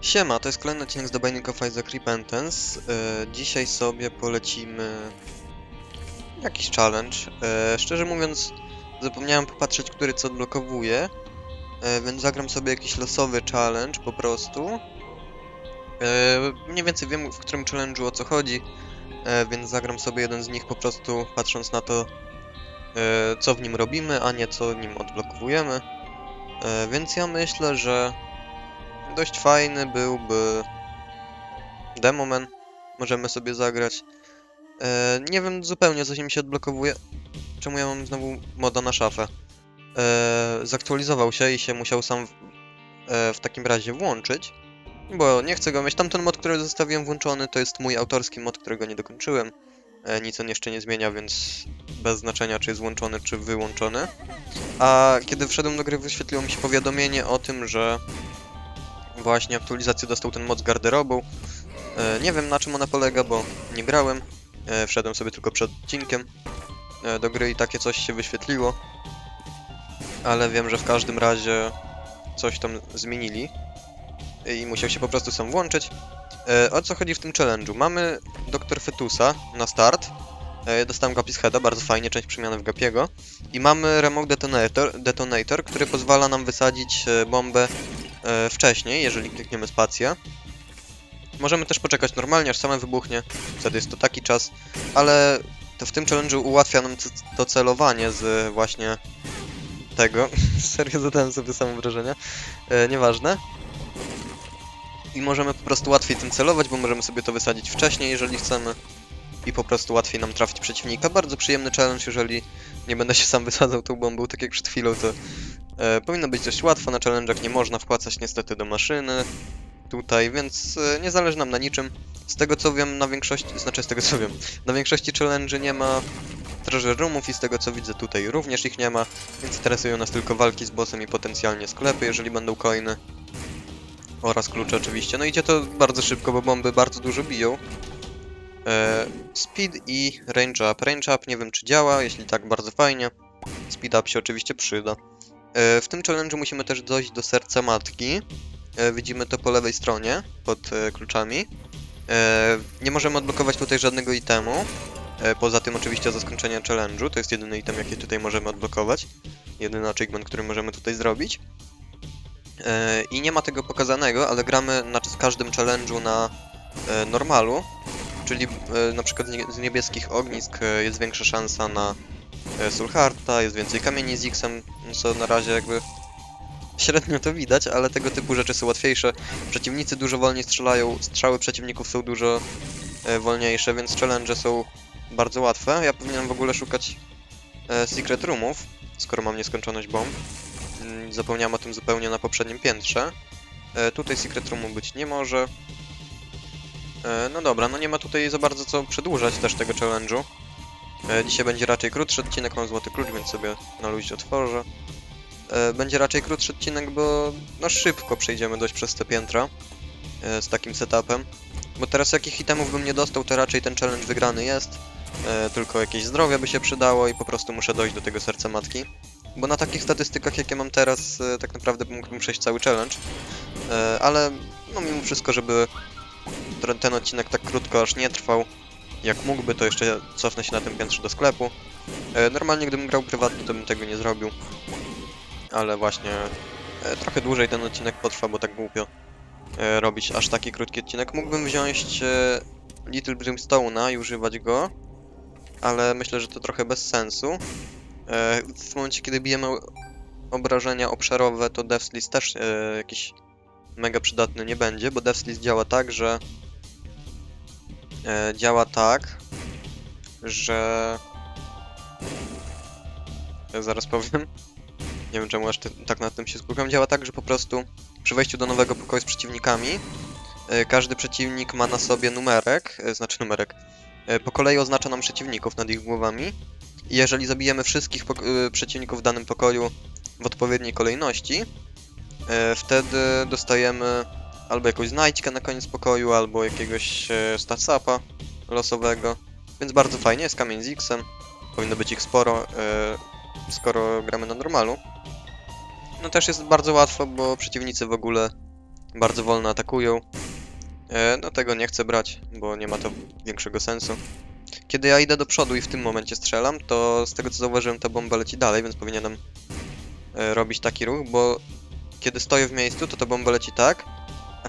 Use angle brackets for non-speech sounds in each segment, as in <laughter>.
Siema, to jest kolejny odcinek z The Binding of Isaac Repentance. E, dzisiaj sobie polecimy jakiś challenge. E, szczerze mówiąc, zapomniałem popatrzeć, który co odblokowuje, e, więc zagram sobie jakiś losowy challenge po prostu. E, mniej więcej wiem, w którym challenge'u o co chodzi, e, więc zagram sobie jeden z nich po prostu patrząc na to, e, co w nim robimy, a nie co nim odblokowujemy. E, więc ja myślę, że dość fajny byłby Demoman. Możemy sobie zagrać. E, nie wiem zupełnie, co się mi się odblokowuje. Czemu ja mam znowu moda na szafę? E, zaktualizował się i się musiał sam w, e, w takim razie włączyć. Bo nie chcę go mieć. Tamten mod, który zostawiłem włączony, to jest mój autorski mod, którego nie dokończyłem. E, nic on jeszcze nie zmienia, więc bez znaczenia, czy jest włączony, czy wyłączony. A kiedy wszedłem do gry, wyświetliło mi się powiadomienie o tym, że właśnie aktualizację dostał ten mod z garderobą. E, nie wiem na czym ona polega, bo nie grałem. E, wszedłem sobie tylko przed odcinkiem e, do gry i takie coś się wyświetliło. Ale wiem, że w każdym razie coś tam zmienili. I musiał się po prostu sam włączyć. O co chodzi w tym challenge'u? Mamy Dr. Fetusa na start. E, dostałem Gapis Heada, bardzo fajnie, część przemiany w Gapiego. I mamy Remote Detonator, detonator który pozwala nam wysadzić e, bombę e, wcześniej, jeżeli klikniemy spację. Możemy też poczekać normalnie, aż same wybuchnie. Wtedy jest to taki czas, ale to w tym challenge'u ułatwia nam to celowanie z właśnie tego. <laughs> Serio zadałem sobie samo wrażenie. E, nieważne. I możemy po prostu łatwiej tym celować, bo możemy sobie to wysadzić wcześniej, jeżeli chcemy. I po prostu łatwiej nam trafić przeciwnika. Bardzo przyjemny challenge, jeżeli nie będę się sam wysadzał tą bombą, tak jak przed chwilą, to E, powinno być dość łatwo, na challenge'ach nie można wpłacać niestety do maszyny tutaj, więc e, nie zależy nam na niczym. Z tego co wiem, na większości, znaczy z tego co wiem, na większości challenge nie ma treasure roomów i z tego co widzę tutaj również ich nie ma, więc interesują nas tylko walki z bossem i potencjalnie sklepy, jeżeli będą coiny. Oraz klucze oczywiście. No idzie to bardzo szybko, bo bomby bardzo dużo biją. E, speed i range up. Range up nie wiem czy działa, jeśli tak bardzo fajnie. Speed up się oczywiście przyda. E, W tym challenge'u musimy też dojść do serca matki. E, Widzimy to po lewej stronie, pod kluczami. Nie możemy odblokować tutaj żadnego itemu. Poza tym oczywiście za zaskoczenia challenge'u, to jest jedyny item jaki tutaj możemy odblokować. Jedyny achievement, który możemy tutaj zrobić. I nie ma tego pokazanego, ale gramy na z każdym challenge'u na normalu. Czyli e, na przykład z nie- z niebieskich ognisk e, jest większa szansa na e, Sulharta, jest więcej kamieni z X-em, co na razie jakby średnio to widać, ale tego typu rzeczy są łatwiejsze. Przeciwnicy dużo wolniej strzelają, strzały przeciwników są dużo wolniejsze, więc challenge są bardzo łatwe. Ja powinienem w ogóle szukać secret roomów, skoro mam nieskończoność bomb. Mm, Zapomniałem o tym zupełnie na poprzednim piętrze. Tutaj secret roomu być nie może. E, no dobra, no nie ma tutaj za bardzo co przedłużać też tego challenge'u. E, Dzisiaj będzie raczej krótszy odcinek, mam złoty klucz, więc sobie na luzie otworzę. E, Będzie raczej krótszy odcinek, bo no szybko przejdziemy dość przez te piętra z takim setupem. Bo teraz jakich itemów bym nie dostał, to raczej ten challenge wygrany jest. Tylko jakieś zdrowie by się przydało i po prostu muszę dojść do tego serca matki. Bo na takich statystykach, jakie mam teraz, tak naprawdę mógłbym przejść cały challenge. Ale no mimo wszystko, żeby ten odcinek tak krótko aż nie trwał, jak mógłby, to jeszcze cofnę się na tym piętrze do sklepu. E, Normalnie gdybym grał prywatnie, to bym tego nie zrobił. Ale właśnie e, trochę dłużej ten odcinek potrwa, bo tak głupio e, robić aż taki krótki odcinek. Mógłbym wziąć Little Brimstone'a i używać go, ale myślę, że to trochę bez sensu. W momencie, kiedy bijemy obrażenia obszarowe, to Death's też e, jakiś mega przydatny nie będzie, bo Death's działa tak, że działa tak, że ja zaraz powiem. Nie wiem czemu aż ty, tak nad tym się skupiam. Działa tak, że po prostu przy wejściu do nowego pokoju z przeciwnikami e, każdy przeciwnik ma na sobie numerek, e, znaczy numerek. e, Po kolei oznacza nam przeciwników nad ich głowami. I jeżeli zabijemy wszystkich e, przeciwników w danym pokoju w odpowiedniej kolejności, e, wtedy dostajemy albo jakąś znajdźkę na koniec pokoju, albo jakiegoś e, statsapa losowego. Więc bardzo fajnie, jest kamień z X-em. Powinno być ich sporo, e, skoro gramy na normalu. No też jest bardzo łatwo, bo przeciwnicy w ogóle Bardzo wolno atakują. E, no tego nie chcę brać, bo nie ma to większego sensu. Kiedy ja idę do przodu i w tym momencie strzelam, to z tego co zauważyłem, ta bomba leci dalej, więc powinienem e, robić taki ruch, bo kiedy stoję w miejscu, to ta bomba leci tak,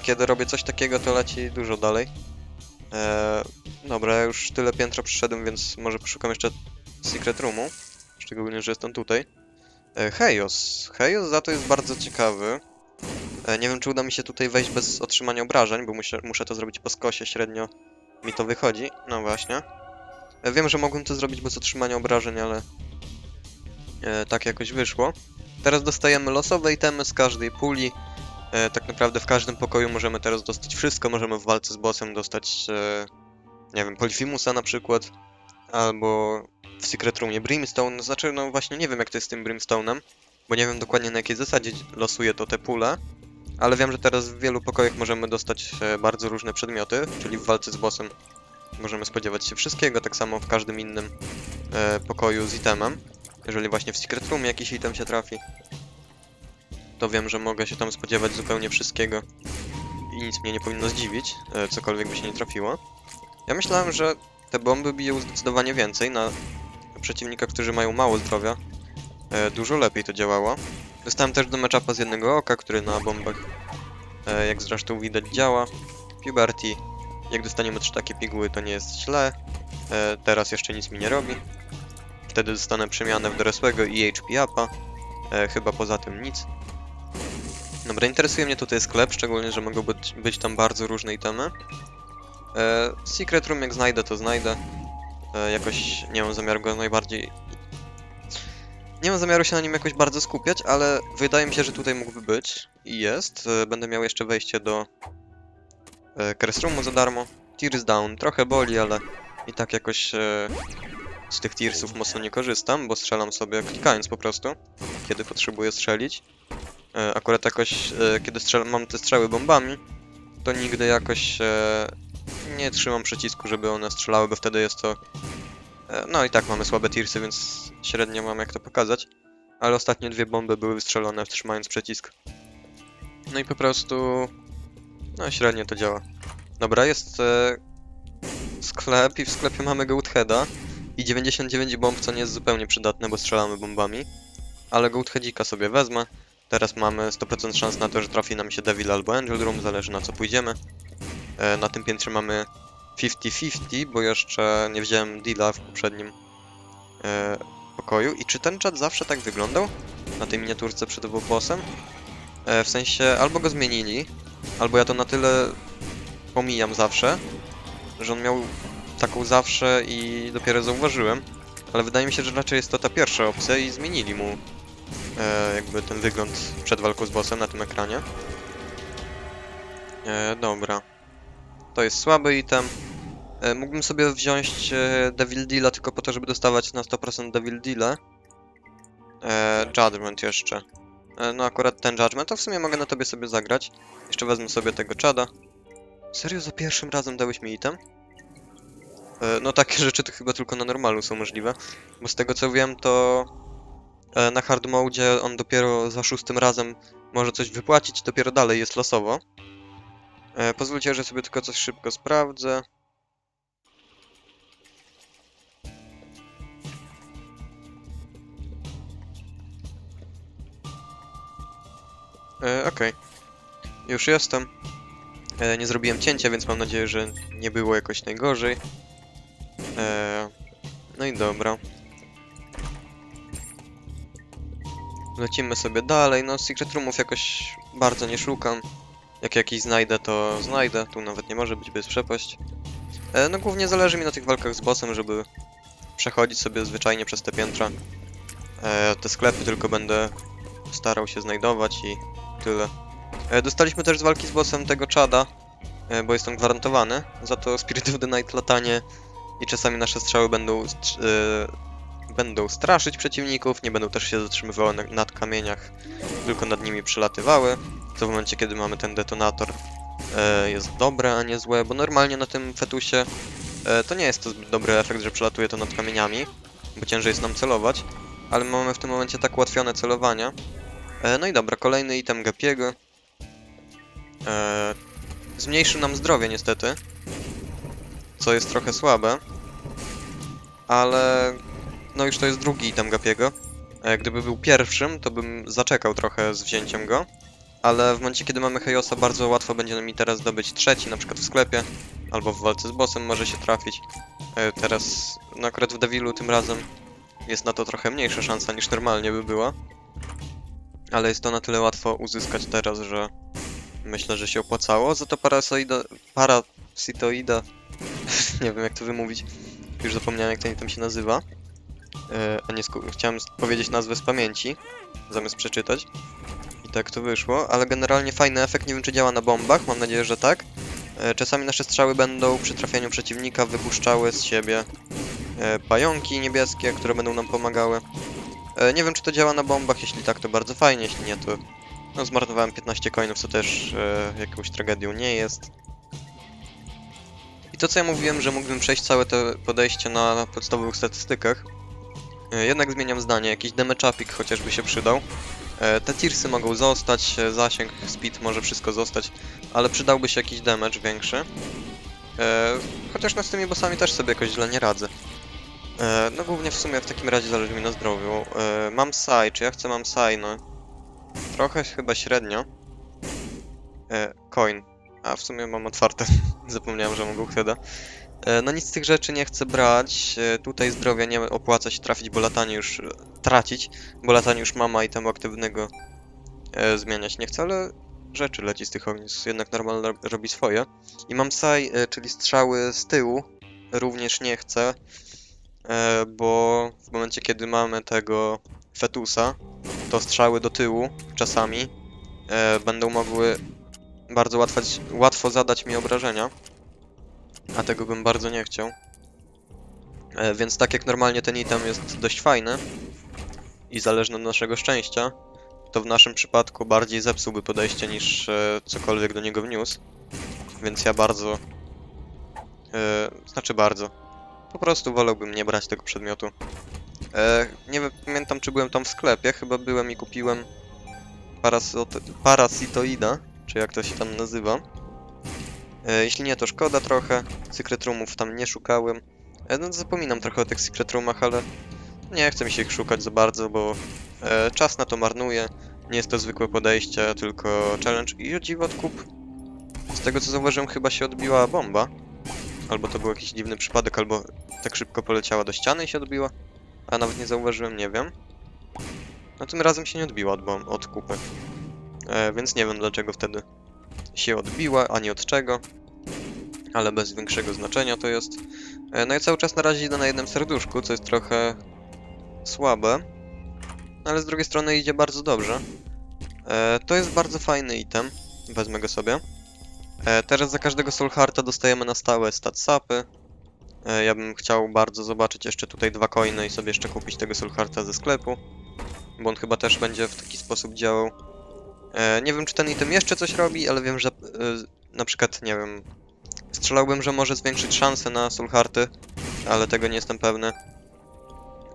kiedy robię coś takiego, to leci dużo dalej. E, dobra, już tyle piętra przyszedłem, więc może poszukam jeszcze Secret Roomu. Szczególnie, że jest on tutaj. E, Heios. Heios za to jest bardzo ciekawy. E, nie wiem, czy uda mi się tutaj wejść bez otrzymania obrażeń, bo muszę, muszę to zrobić po skosie, średnio mi to wychodzi. No właśnie. E, wiem, że mogłem to zrobić bez otrzymania obrażeń, ale e, tak jakoś wyszło. Teraz dostajemy losowe itemy z każdej puli. E, tak naprawdę w każdym pokoju możemy teraz dostać wszystko. Możemy w walce z bossem dostać, e, nie wiem, Polifimusa na przykład, albo w Secret Roomie Brimstone. Znaczy, no właśnie nie wiem jak to jest z tym Brimstone'em, bo nie wiem dokładnie na jakiej zasadzie losuje to te pule, ale wiem, że teraz w wielu pokojach możemy dostać e, bardzo różne przedmioty, czyli w walce z bossem możemy spodziewać się wszystkiego, tak samo w każdym innym pokoju z itemem. Jeżeli właśnie w Secret Roomie jakiś item się trafi, to wiem, że mogę się tam spodziewać zupełnie wszystkiego i nic mnie nie powinno zdziwić, e, cokolwiek by się nie trafiło. Ja myślałem, że te bomby biją zdecydowanie więcej na przeciwnikach, którzy mają mało zdrowia. E, dużo lepiej to działało. Dostałem też do matchupa z jednego oka, który na bombach, e, jak zresztą widać, działa. Puberty, jak dostaniemy trzy takie piguły, to nie jest źle. Teraz jeszcze nic mi nie robi. Wtedy dostanę przemianę w dorosłego i HP upa. Chyba poza tym nic. Dobra, interesuje mnie tutaj sklep, szczególnie, że mogą być, być tam bardzo różne itemy. E, Secret Room jak znajdę, to znajdę. E, jakoś nie mam zamiaru go najbardziej... Nie mam zamiaru się na nim jakoś bardzo skupiać, ale wydaje mi się, że tutaj mógłby być. I jest. E, będę miał jeszcze wejście do e, Crest Roomu za darmo. Tears Down trochę boli, ale i tak jakoś e, z tych tearsów mocno nie korzystam, bo strzelam sobie klikając po prostu, kiedy potrzebuję strzelić. E, akurat jakoś, e, kiedy strzel mam te strzały bombami, to nigdy jakoś e, nie trzymam przycisku, żeby one strzelały, bo wtedy jest to... No i tak mamy słabe tearsy, więc średnio mam jak to pokazać. Ale ostatnie dwie bomby były wystrzelone trzymając przycisk. No i po prostu... No średnio to działa. Dobra, jest sklep i w sklepie mamy Goatheada i 99 bomb, co nie jest zupełnie przydatne, bo strzelamy bombami. Ale Goatheadzika sobie wezmę. Teraz mamy 100% szans na to, że trafi nam się Devil albo Angel Room, zależy na co pójdziemy. E, na tym piętrze mamy 50-50, bo jeszcze nie wziąłem deala w poprzednim e, pokoju. I czy ten czat zawsze tak wyglądał? Na tej miniaturce przed bossem? E, w sensie, albo go zmienili, albo ja to na tyle pomijam zawsze, że on miał taką zawsze i dopiero zauważyłem. Ale wydaje mi się, że raczej jest to ta pierwsza opcja i zmienili mu e, jakby ten wygląd przed walką z bossem na tym ekranie. E, dobra. To jest słaby item. E, mógłbym sobie wziąć e, Devil Deala tylko po to, żeby dostawać na 100% Devil Deala. E, Judgment jeszcze. E, no akurat ten Judgment, to w sumie mogę na tobie sobie zagrać. Jeszcze wezmę sobie tego Chada. Serio, za pierwszym razem dałeś mi item? E, no takie <laughs> rzeczy to chyba tylko na normalu są możliwe. Bo z tego co wiem, to na hard mode on dopiero za szóstym razem może coś wypłacić, dopiero dalej jest losowo. E, pozwólcie, że sobie tylko coś szybko sprawdzę. E, Okej. Już jestem. E, nie zrobiłem cięcia, więc mam nadzieję, że nie było jakoś najgorzej. E, no i dobra. Lecimy sobie dalej. No, Secret Roomów jakoś bardzo nie szukam. Jak jakiś znajdę, to znajdę. Tu nawet nie może być, jest przepaść. E, no, głównie zależy mi na tych walkach z bossem, żeby przechodzić sobie zwyczajnie przez te piętra. E, te sklepy tylko będę starał się znajdować i tyle. E, dostaliśmy też z walki z bossem tego czada, e, bo on gwarantowany. Za to Spirit of the Night latanie i czasami nasze strzały będą, e, będą straszyć przeciwników, nie będą też się zatrzymywały na, nad kamieniach, tylko nad nimi przelatywały. Co w momencie, kiedy mamy ten detonator e, jest dobre, a nie złe, bo normalnie na tym fetusie e, to nie jest to zbyt dobry efekt, że przelatuje to nad kamieniami, bo ciężej jest nam celować, ale mamy w tym momencie tak ułatwione celowanie. E, no i dobra, kolejny item Gapiego. E, zmniejszył nam zdrowie niestety, co jest trochę słabe, ale no już to jest drugi item Gapiego. E, gdyby był pierwszym, to bym zaczekał trochę z wzięciem go, ale w momencie kiedy mamy Hejosa bardzo łatwo będzie mi teraz zdobyć trzeci, na przykład w sklepie, albo w walce z bossem może się trafić. E, teraz, no akurat w Devilu tym razem jest na to trochę mniejsza szansa niż normalnie by była. Ale jest to na tyle łatwo uzyskać teraz, że myślę, że się opłacało. Za to parasoida, parasitoida, <laughs> nie wiem jak to wymówić, już zapomniałem jak ten item się nazywa. E, a nie chciałem powiedzieć nazwę z pamięci, zamiast przeczytać. I tak to wyszło, ale generalnie fajny efekt, nie wiem czy działa na bombach, mam nadzieję, że tak. E, Czasami nasze strzały będą przy trafianiu przeciwnika wypuszczały z siebie e, pająki niebieskie, które będą nam pomagały. Nie wiem, czy to działa na bombach, jeśli tak, to bardzo fajnie, jeśli nie, to no, zmarnowałem 15 coinów, co też jakąś tragedią nie jest. I to, co ja mówiłem, że mógłbym przejść całe to podejście na podstawowych statystykach, jednak zmieniam zdanie, jakiś damage upik chociażby się przydał. E, Te tirsy mogą zostać, e, zasięg, speed może wszystko zostać, ale przydałby się jakiś damage większy. E, Chociaż no z tymi bossami też sobie jakoś źle nie radzę. E, No głównie w sumie w takim razie zależy mi na zdrowiu. E, Mam Sai, czy ja chcę mam Sai? No trochę chyba średnio. E, Coin. A w sumie mam otwarte. <laughs> Zapomniałem, że mogę chwilę. No nic z tych rzeczy nie chcę brać. E, Tutaj zdrowia nie opłaca się trafić, bo latanie już... e, tracić, bo latanie już mama i temu aktywnego e, zmieniać nie chcę, ale rzeczy leci z tych ognisk. Jednak normalnie ro- robi swoje. I mam Sai, e, czyli strzały z tyłu. Również nie chcę, e, bo w momencie kiedy mamy tego fetusa, to strzały do tyłu czasami e, będą mogły bardzo łatwo, łatwo zadać mi obrażenia, a tego bym bardzo nie chciał. E, więc tak jak normalnie ten item jest dość fajny i zależny od naszego szczęścia, to w naszym przypadku bardziej zepsułby podejście niż e, cokolwiek do niego wniósł. Więc ja bardzo... E, znaczy bardzo. Po prostu wolałbym nie brać tego przedmiotu. E, nie pamiętam czy byłem tam w sklepie, chyba byłem i kupiłem parasitoida, czy jak to się tam nazywa. E, jeśli nie, to szkoda trochę. Secret roomów tam nie szukałem. E, no zapominam trochę o tych secret roomach, ale nie chce mi się ich szukać za bardzo, bo e, czas na to marnuję. Nie jest to zwykłe podejście, tylko challenge i o dziwo odkup. Z tego co zauważyłem, chyba się odbiła bomba. Albo to był jakiś dziwny przypadek, albo tak szybko poleciała do ściany i się odbiła. A nawet nie zauważyłem, nie wiem. No tym razem się nie odbiła od, bom- od kupy. E, więc nie wiem dlaczego wtedy się odbiła, ani od czego. Ale bez większego znaczenia to jest. E, no i cały czas na razie idę na jednym serduszku, co jest trochę słabe. Ale z drugiej strony idzie bardzo dobrze. E, to jest bardzo fajny item. Wezmę go sobie. E, teraz za każdego Soul Hearta dostajemy na stałe stat sapy. E, ja bym chciał bardzo zobaczyć jeszcze tutaj dwa coiny i sobie jeszcze kupić tego Soul Hearta ze sklepu. Bo on chyba też będzie w taki sposób działał. E, nie wiem, czy ten item jeszcze coś robi, ale wiem, że e, na przykład, nie wiem, strzelałbym, że może zwiększyć szanse na Soul Hearty, ale tego nie jestem pewny.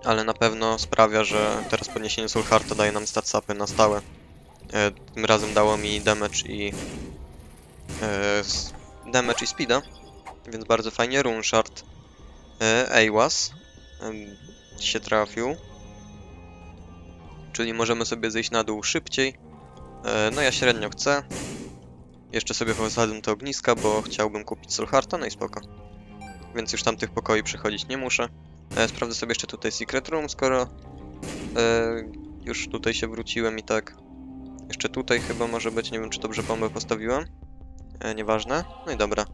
Ale na pewno sprawia, że teraz podniesienie Soul Hearta daje nam stat sapy na stałe. E, tym razem dało mi damage i... Damage i speeda, więc bardzo fajnie. Rune Shard Eiwas em, się trafił. Czyli możemy sobie zejść na dół szybciej. E, no ja średnio chcę. Jeszcze sobie posadzę te ogniska, bo chciałbym kupić Soul Hearta, no i spoko. Więc już tamtych pokoi przechodzić nie muszę. E, sprawdzę sobie jeszcze tutaj Secret Room, skoro e, już tutaj się wróciłem i tak. Jeszcze tutaj chyba może być, nie wiem czy dobrze bombę postawiłem. Nieważne. No i dobra.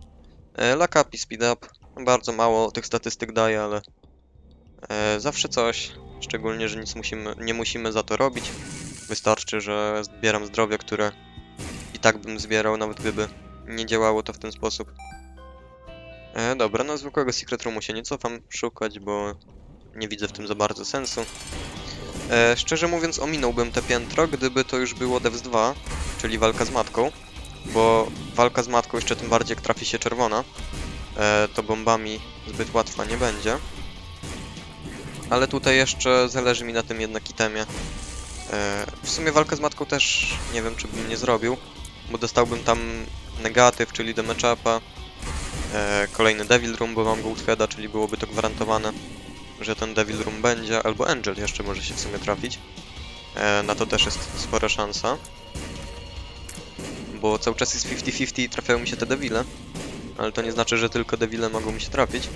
Luck up i speed up. Bardzo mało tych statystyk daje, ale zawsze coś. Szczególnie, że nic musimy, nie musimy za to robić. Wystarczy, że zbieram zdrowie, które i tak bym zbierał, nawet gdyby nie działało to w ten sposób. E, dobra, no zwykłego Secret Roomu się nie cofam szukać, bo nie widzę w tym za bardzo sensu. E, szczerze mówiąc, ominąłbym te piętro, gdyby to już było Devs 2, czyli walka z matką, bo walka z matką jeszcze tym bardziej jak trafi się czerwona, e, to bombami zbyt łatwa nie będzie. Ale tutaj jeszcze zależy mi na tym jednak itemie. E, w sumie walkę z matką też nie wiem, czy bym nie zrobił, bo dostałbym tam negatyw, czyli damage upa, e, kolejny Devil Room, bo mam Goldheada, czyli byłoby to gwarantowane, że ten Devil Room będzie, albo Angel jeszcze może się w sumie trafić. E, na to też jest spora szansa. Bo cały czas jest 50-50 i trafiają mi się te Devile, ale to nie znaczy, że tylko Devile mogą mi się trafić.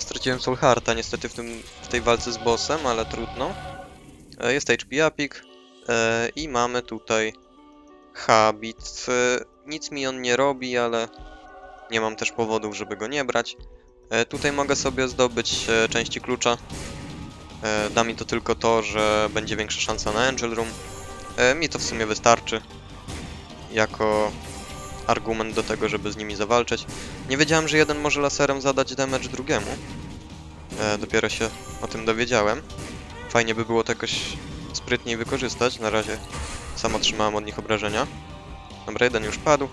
Straciłem Soul Hearta niestety w, tym, w tej walce z bossem, ale trudno. E, jest HP Apik e, i mamy tutaj Habit. E, nic mi on nie robi, ale nie mam też powodów, żeby go nie brać. Tutaj mogę sobie zdobyć części klucza. Da mi to tylko to, że będzie większa szansa na Angel Room. Mi to w sumie wystarczy jako argument do tego, żeby z nimi zawalczyć. Nie wiedziałem, że jeden może laserem zadać damage drugiemu. Dopiero się o tym dowiedziałem. Fajnie by było to jakoś sprytniej wykorzystać. Na razie sam otrzymałem od nich obrażenia. Dobra, jeden już padł.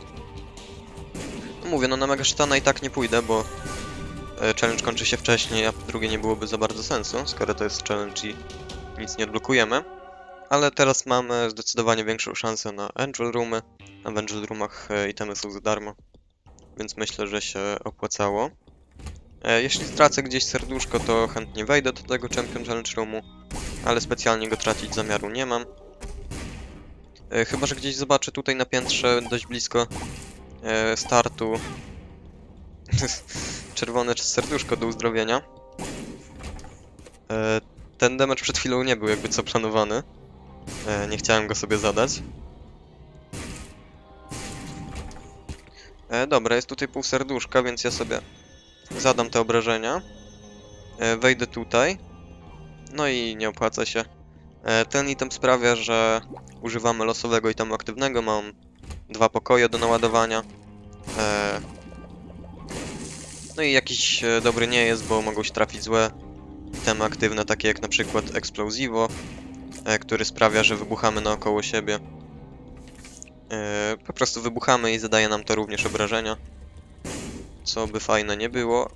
No mówię, no na Mega Sztana i tak nie pójdę, bo e, challenge kończy się wcześniej, a drugie nie byłoby za bardzo sensu, skoro to jest challenge i nic nie odblokujemy. Ale teraz mamy zdecydowanie większą szansę na Angel Roomy. Na Angel Roomach e, itemy są za darmo, więc myślę, że się opłacało. E, Jeśli stracę gdzieś serduszko, to chętnie wejdę do tego Champion Challenge Roomu, ale specjalnie go tracić zamiaru nie mam. E, Chyba, że gdzieś zobaczę tutaj na piętrze dość blisko e, startu <laughs> czerwone serduszko do uzdrowienia. Ten damage przed chwilą nie był jakby co planowany. Nie chciałem go sobie zadać. Dobra, jest tutaj pół serduszka, więc ja sobie zadam te obrażenia. E, wejdę tutaj. No i nie opłaca się. E, ten item sprawia, że używamy losowego itemu aktywnego. Mam dwa pokoje do naładowania. E, no i jakiś dobry nie jest, bo mogą się trafić złe itemy aktywne, takie jak na przykład Explosivo, który sprawia, że wybuchamy naokoło siebie. Po prostu wybuchamy i zadaje nam to również obrażenia. Co by fajne nie było.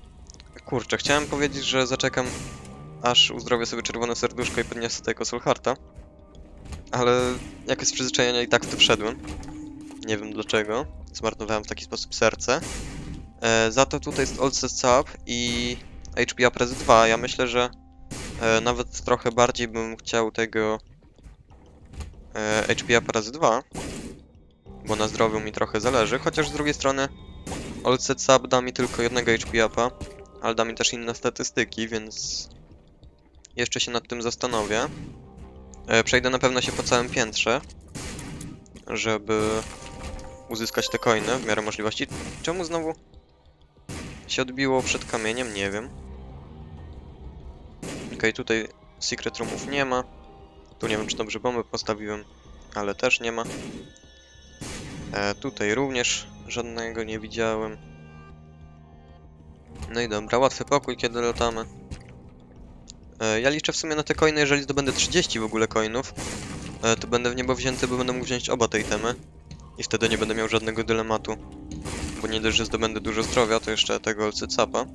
Kurczę, chciałem powiedzieć, że zaczekam aż uzdrowię sobie czerwone serduszko i podniosę tego Soul Hearta. Ale jakoś z przyzwyczajenia i tak w to wszedłem. Nie wiem dlaczego. Zmarnowałem w taki sposób serce. E, za to tutaj jest Old Sub i HP Up Res 2. Ja myślę, że e, nawet trochę bardziej bym chciał tego e, HP Up Res 2 bo na zdrowiu mi trochę zależy, chociaż z drugiej strony Old Set Sub da mi tylko jednego HP upa, ale da mi też inne statystyki, więc jeszcze się nad tym zastanowię. E, Przejdę na pewno się po całym piętrze, żeby uzyskać te coiny w miarę możliwości. Czemu znowu się odbiło przed kamieniem? Nie wiem. Okej, tutaj secret roomów nie ma. Tu nie wiem, czy dobrze bombę postawiłem, ale też nie ma. E, tutaj również żadnego nie widziałem. No i dobra, łatwy pokój, kiedy latamy. E, ja liczę w sumie na te coiny, jeżeli zdobędę 30 w ogóle coinów, e, to będę w niebo wzięty, bo będę mógł wziąć oba te itemy. I wtedy nie będę miał żadnego dylematu. Bo nie dość, że zdobędę dużo zdrowia, to jeszcze tego olcycapa.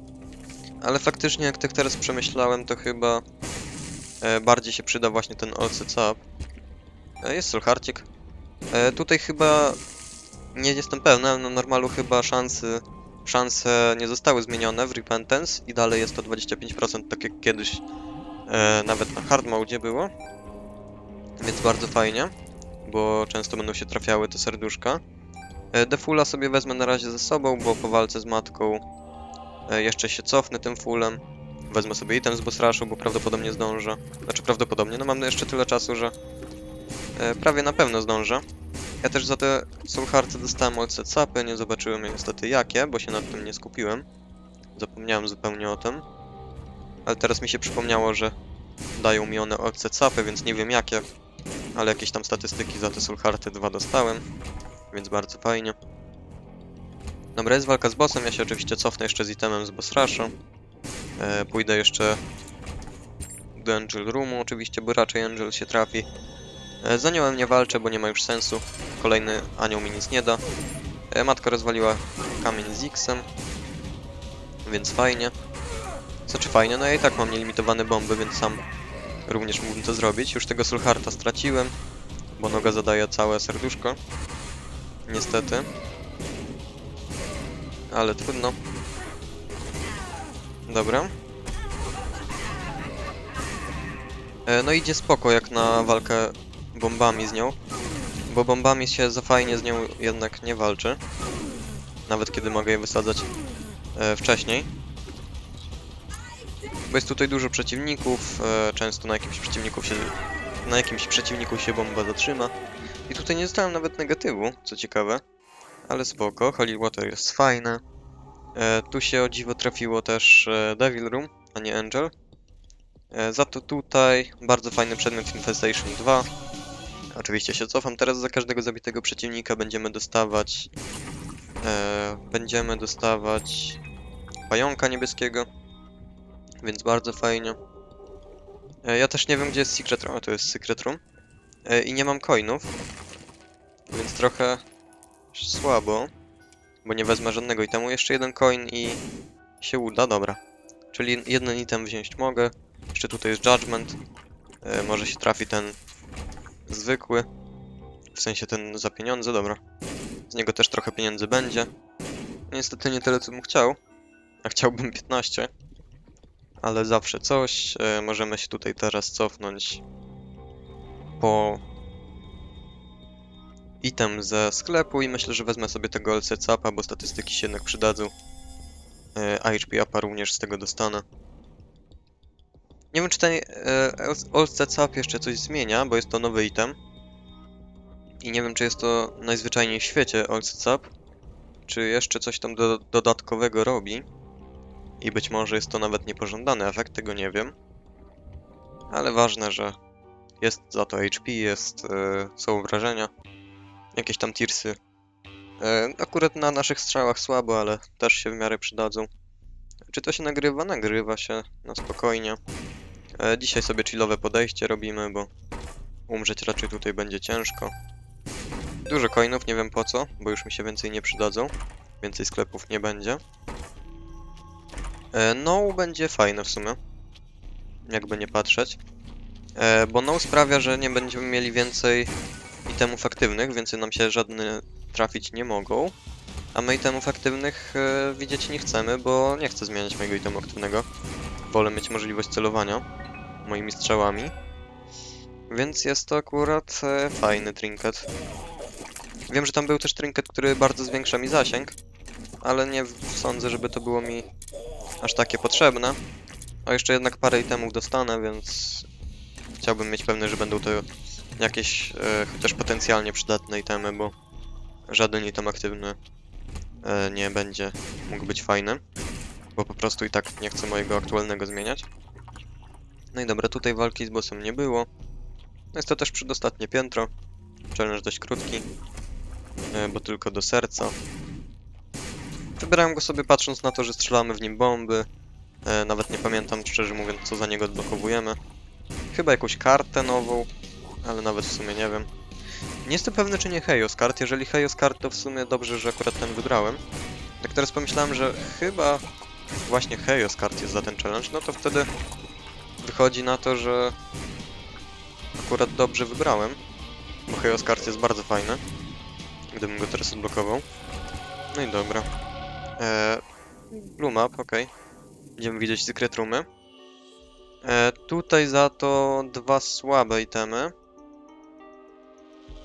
Ale faktycznie, jak tak teraz przemyślałem, to chyba e, bardziej się przyda właśnie ten olcycap. E, jest solharcik. E, tutaj chyba nie jestem pewny, ale na normalu chyba szansy, szanse nie zostały zmienione w Repentance i dalej jest to 25%, tak jak kiedyś e, nawet na hard mode było. Więc bardzo fajnie, bo często będą się trafiały te serduszka. E, Defula sobie wezmę na razie ze sobą, bo po walce z matką e, jeszcze się cofnę tym fullem. Wezmę sobie item z boss rushu, bo prawdopodobnie zdążę. Znaczy prawdopodobnie, no mam jeszcze tyle czasu, że e, prawie na pewno zdążę. Ja też za te Soul Hearty dostałem olce capy, nie zobaczyłem niestety jakie, bo się nad tym nie skupiłem. Zapomniałem zupełnie o tym. Ale teraz mi się przypomniało, że dają mi one olce capy, więc nie wiem jakie. Ale jakieś tam statystyki za te Soul Hearty 2 dostałem, więc bardzo fajnie. Dobra, jest walka z bossem, ja się oczywiście cofnę jeszcze z itemem z boss rushu. E, pójdę jeszcze do Angel Roomu oczywiście, bo raczej Angel się trafi. E, Z aniołem nie walczę, bo nie ma już sensu. Kolejny anioł mi nic nie da. E, Matka rozwaliła kamień z X-em. Więc fajnie. Znaczy fajnie, no ja i tak mam nielimitowane bomby, więc sam również mógłbym to zrobić. Już tego Sulharta straciłem, bo noga zadaje całe serduszko. Niestety. Ale trudno. Dobra. E, No idzie spoko jak na walkę bombami z nią. Bo bombami się za fajnie z nią jednak nie walczy. Nawet kiedy mogę je wysadzać e, wcześniej. Bo jest tutaj dużo przeciwników, e, często na jakimś przeciwniku się na jakimś przeciwniku się bomba zatrzyma. I tutaj nie dostałem nawet negatywu, co ciekawe. Ale spoko, Holy Water jest fajne. E, tu się o dziwo trafiło też e, Devil Room, a nie Angel. E, za to tutaj bardzo fajny przedmiot Infestation 2. Oczywiście się cofam, teraz za każdego zabitego przeciwnika będziemy dostawać... E, będziemy dostawać... pająka niebieskiego. Więc bardzo fajnie. E, ja też nie wiem gdzie jest Secret Room, a to jest Secret Room. E, I nie mam coinów. Więc trochę słabo. Bo nie wezmę żadnego itemu. Jeszcze jeden coin i się uda, dobra. Czyli jeden item wziąć mogę. Jeszcze tutaj jest Judgment. E, może się trafi ten zwykły. W sensie ten za pieniądze, dobra. Z niego też trochę pieniędzy będzie. Niestety nie tyle, co bym chciał. A chciałbym 15. Ale zawsze coś. E, możemy się tutaj teraz cofnąć po item ze sklepu i myślę, że wezmę sobie tego LC Capa, bo statystyki się jednak przydadzą. E, HP Upa również z tego dostanę. Nie wiem, czy ten e, jeszcze coś zmienia, bo jest to nowy item. I nie wiem, czy jest to najzwyczajniej w świecie Cap, czy jeszcze coś tam do, dodatkowego robi. I być może jest to nawet niepożądany efekt, tego nie wiem. Ale ważne, że jest za to HP, jest, e, są wrażenia. Jakieś tam tirsy. E, akurat na naszych strzałach słabo, ale też się w miarę przydadzą. Czy to się nagrywa? Nagrywa się na spokojnie. E, dzisiaj sobie chillowe podejście robimy, bo umrzeć raczej tutaj będzie ciężko. Dużo coinów, nie wiem po co, bo już mi się więcej nie przydadzą. Więcej sklepów nie będzie. E, no, będzie fajne w sumie. Jakby nie patrzeć. E, bo no sprawia, że nie będziemy mieli więcej itemów aktywnych, więcej nam się żadne trafić nie mogą. A my itemów aktywnych e, widzieć nie chcemy, bo nie chcę zmieniać mojego itemu aktywnego. Wolę mieć możliwość celowania moimi strzałami. Więc jest to akurat e, fajny trinket. Wiem, że tam był też trinket, który bardzo zwiększa mi zasięg, ale nie sądzę, żeby to było mi aż takie potrzebne. A jeszcze jednak parę itemów dostanę, więc chciałbym mieć pewność, że będą to jakieś e, chociaż potencjalnie przydatne itemy, bo żaden item aktywny e, nie będzie mógł być fajny, bo po prostu i tak nie chcę mojego aktualnego zmieniać. No i dobra, tutaj walki z bossem nie było. Jest to też przedostatnie piętro. Challenge dość krótki, e, bo tylko do serca. Wybierałem go sobie patrząc na to, że strzelamy w nim bomby. E, nawet nie pamiętam, szczerze mówiąc, co za niego odblokowujemy. Chyba jakąś kartę nową, ale nawet w sumie nie wiem. Nie jestem pewny, czy nie Heios kart. Jeżeli Heios kart, to w sumie dobrze, że akurat ten wybrałem. Tak teraz pomyślałem, że chyba właśnie Heios kart jest za ten challenge, no to wtedy wychodzi na to, że akurat dobrze wybrałem. Bo kart jest bardzo fajny. Gdybym go teraz odblokował. No i dobra. Eee, blue map, okej. Będziemy widzieć secret roomy. E, tutaj za to dwa słabe itemy.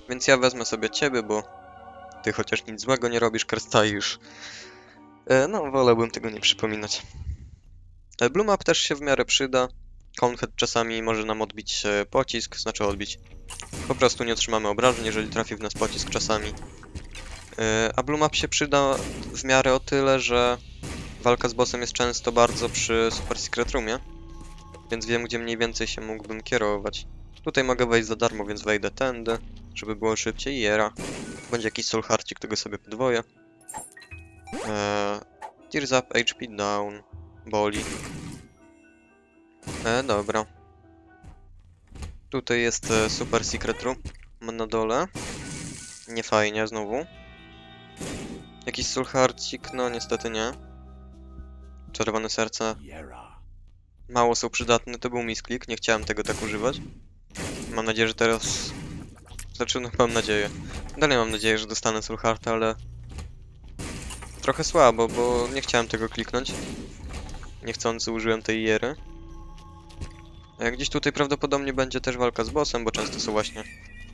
Więc ja wezmę sobie ciebie, bo ty chociaż nic złego nie robisz, krstajisz. E, no, wolałbym tego nie przypominać. E, Blue Map też się w miarę przyda. Conehead czasami może nam odbić e, pocisk, znaczy odbić. Po prostu nie otrzymamy obrażeń, jeżeli trafi w nas pocisk czasami. E, a Blue Map się przyda w miarę o tyle, że walka z bossem jest często bardzo przy Super Secret Roomie więc wiem, gdzie mniej więcej się mógłbym kierować. Tutaj mogę wejść za darmo, więc wejdę tędy, żeby było szybciej. Jera. Będzie jakiś soul hearcik, tego sobie podwoję. Eee, tears up, HP down. Boli. E, dobra. Tutaj jest e, super secret room na dole. Nie fajnie znowu. Jakiś soul hearcik? No niestety nie. Czerwone serce mało są przydatne, to był misklik, nie chciałem tego tak używać. Mam nadzieję, że teraz Znaczy, no mam nadzieję. Dalej mam nadzieję, że dostanę Soul Heart, ale... Trochę słabo, bo nie chciałem tego kliknąć. Niechcący użyłem tej jery. Gdzieś tutaj prawdopodobnie będzie też walka z bossem, bo często są właśnie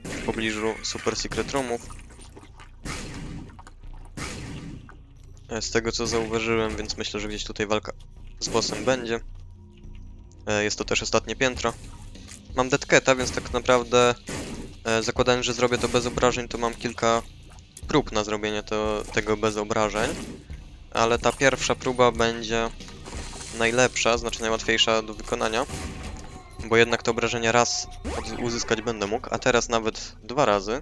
w pobliżu Super Secret Roomów. E, Z tego co zauważyłem, więc myślę, że gdzieś tutaj walka z bossem będzie. E, Jest to też ostatnie piętro. Mam deadcata, więc tak naprawdę e, zakładając, że zrobię to bez obrażeń, to mam kilka prób na zrobienie to, tego bez obrażeń. Ale ta pierwsza próba będzie najlepsza, znaczy najłatwiejsza do wykonania. Bo jednak te obrażenia raz uzyskać będę mógł, a teraz nawet dwa razy.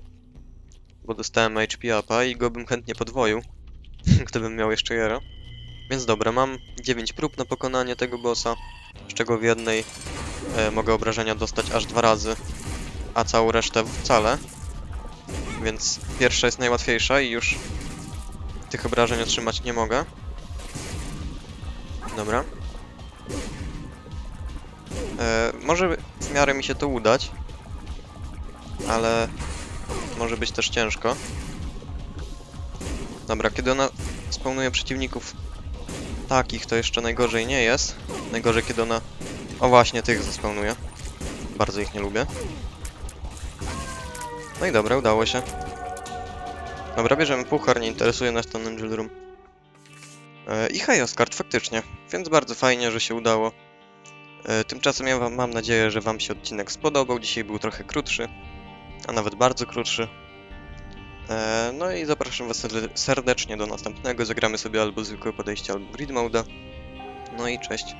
Bo dostałem HP upa i go bym chętnie podwoił, <laughs> gdybym miał jeszcze jero. Więc dobra, mam 9 prób na pokonanie tego bossa, z czego w jednej e, mogę obrażenia dostać aż dwa razy, a całą resztę wcale. Więc pierwsza jest najłatwiejsza i już tych obrażeń otrzymać nie mogę. Dobra. E, może w miarę mi się to udać, ale może być też ciężko. Dobra, kiedy ona spełnuje przeciwników takich, to jeszcze najgorzej nie jest. Najgorzej, kiedy ona... O właśnie, tych zespełnuje. Bardzo ich nie lubię. No i dobra, udało się. Dobra, bierzemy puchar, nie interesuje nas ten Angel Room. E, I Chaos Card, faktycznie. Więc bardzo fajnie, że się udało. E, Tymczasem ja mam nadzieję, że wam się odcinek spodobał. Dzisiaj był trochę krótszy, a nawet bardzo krótszy. E, No i zapraszam was serde- serdecznie do następnego. Zagramy sobie albo zwykłe podejście, albo grid mode. No i cześć.